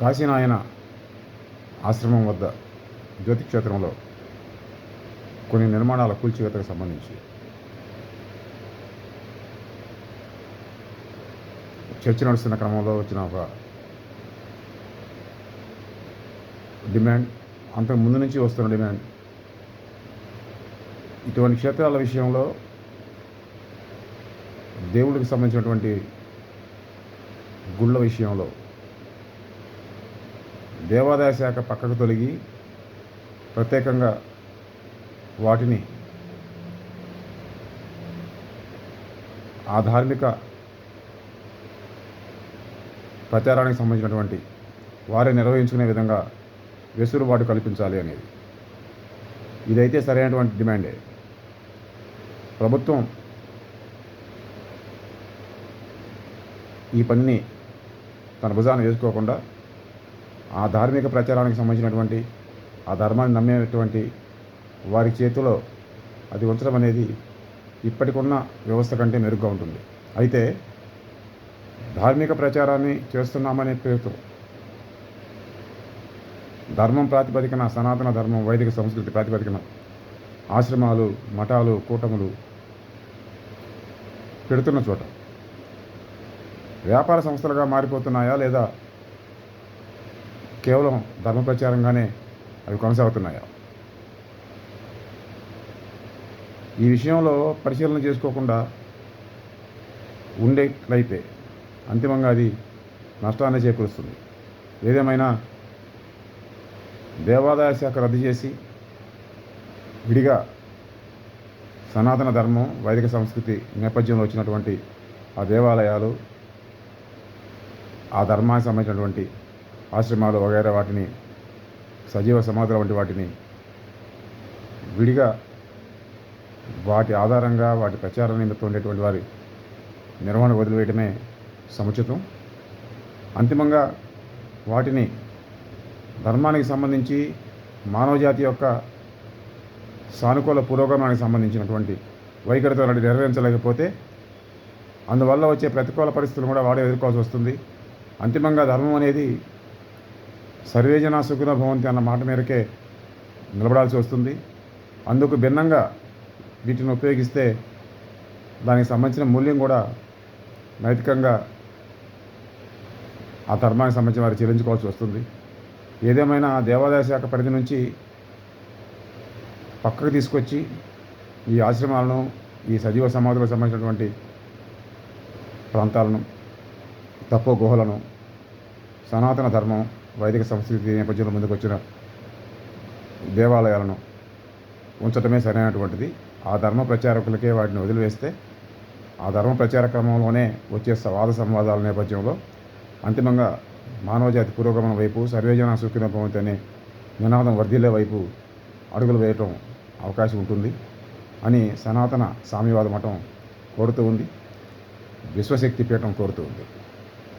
కాశీనాయన ఆశ్రమం వద్ద జ్యోతిక్షేత్రంలో కొన్ని నిర్మాణాల కూల్చివేతకు సంబంధించి చర్చ నడుస్తున్న క్రమంలో వచ్చిన ఒక డిమాండ్ అంతకు ముందు నుంచి వస్తున్న డిమాండ్. ఇటువంటి క్షేత్రాల విషయంలో దేవుడికి సంబంధించినటువంటి గుళ్ళ విషయంలో దేవాదాయ శాఖ పక్కకు తొలగి ప్రత్యేకంగా వాటిని ఆ ధార్మిక ప్రచారానికి సంబంధించినటువంటి వారే నిర్వహించుకునే విధంగా వెసులుబాటు కల్పించాలి అనేది. ఇదైతే సరైనటువంటి డిమాండే. ప్రభుత్వం ఈ పనిని తన భుజాన వేసుకోకుండా ఆ ధార్మిక ప్రచారానికి సంబంధించినటువంటి ఆ ధర్మాన్ని నమ్మేటువంటి వారి చేతిలో అది ఉంచడం అనేది ఇప్పటికున్న వ్యవస్థ కంటే మెరుగ్గా ఉంటుంది. అయితే ధార్మిక ప్రచారాన్ని చేస్తున్నామనే పేరుతో ధర్మం ప్రాతిపదికన సనాతన ధర్మం వైదిక సంస్కృతి ప్రాతిపదికన ఆశ్రమాలు మఠాలు కూటములు పెడుతున్న చోట వ్యాపార సంస్థలుగా మారిపోతున్నాయా లేదా కేవలం ధర్మ ప్రచారంగానే అవి కొనసాగుతున్నాయా? ఈ విషయంలో పరిశీలన చేసుకోకుండా ఉండేట్లయితే అంతిమంగా అది నష్టాన్ని చేకూరుస్తుంది. ఏదేమైనా దేవాదాయ శాఖ రద్దు చేసి విడిగా సనాతన ధర్మం వైదిక సంస్కృతి నేపథ్యంలో వచ్చినటువంటి ఆ దేవాలయాలు ఆ ధర్మానికి సంబంధించినటువంటి ఆశ్రమాలు వగైరా వాటిని సజీవ సమాధుల వంటి వాటిని విడిగా వాటి ఆధారంగా వాటి ప్రచార నిమిత్తం ఉండేటువంటి వారి నిర్వహణ వదిలివేయటమే సముచితం. అంతిమంగా వాటిని ధర్మానికి సంబంధించి మానవజాతి యొక్క సానుకూల పురోగమనానికి సంబంధించినటువంటి వైఖరితో అలాంటి నెరవేర్చలేకపోతే అందువల్ల వచ్చే ప్రతికూల పరిస్థితులు కూడా వాడే ఎదుర్కోవాల్సి వస్తుంది. అంతిమంగా ధర్మం అనేది సర్వేజన సుఖిన భవంతి అన్న మాట మేరకే నిలబడాల్సి వస్తుంది. అందుకు భిన్నంగా వీటిని ఉపయోగిస్తే దానికి సంబంధించిన మూల్యం కూడా నైతికంగా ఆ ధర్మానికి సంబంధించిన వారు చెల్లించుకోవాల్సి వస్తుంది. ఏదేమైనా దేవాదాయ శాఖ పరిధి నుంచి పక్కకు తీసుకొచ్చి ఈ ఆశ్రమాలను ఈ సజీవ సమాధులకు సంబంధించినటువంటి ప్రాంతాలను తప్పు గుహలను సనాతన ధర్మం వైదిక సంస్కృతి నేపథ్యంలో ముందుకు వచ్చిన దేవాలయాలను ఉంచటమే సరైనటువంటిది. ఆ ధర్మ ప్రచారకులకే వాటిని వదిలివేస్తే ఆ ధర్మ ప్రచార క్రమంలోనే వచ్చే వాద సంవాదాల నేపథ్యంలో అంతిమంగా మానవజాతి పురోగమనం వైపు సర్వేజన సుఖిన భవంతి అనే నినాదం వర్ధిల్లే వైపు అడుగులు వేయటం అవకాశం ఉంటుంది అని సనాతన సామ్యవాద మఠం కోరుతూ ఉంది. విశ్వశక్తి పీఠం కోరుతూ ఉంది.